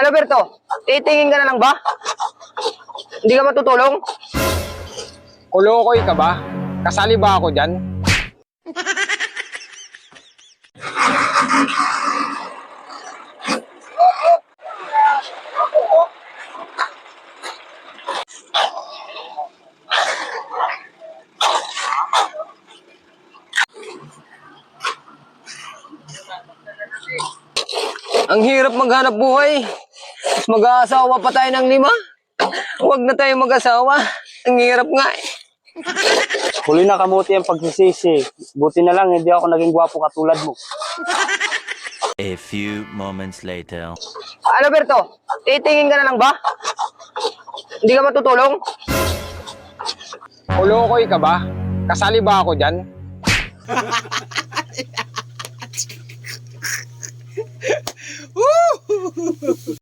Alberto, titingin ka na lang ba? Hindi ka matutulong? Kulokoy ka ba? Kasali ba ako dyan? Ang hirap maghanap buhay. Mag-aasawa pa tayo ng lima. Huwag na tayo mag-asawa. Ang hirap nga eh. Huli na kamuti ang pagsisisi. Buti na lang, hindi ako naging gwapo katulad mo. A few moments later. Alberto, titingin ka na lang ba? Hindi ka matutulong? Kulokoy ka ba? Kasali ba ako dyan?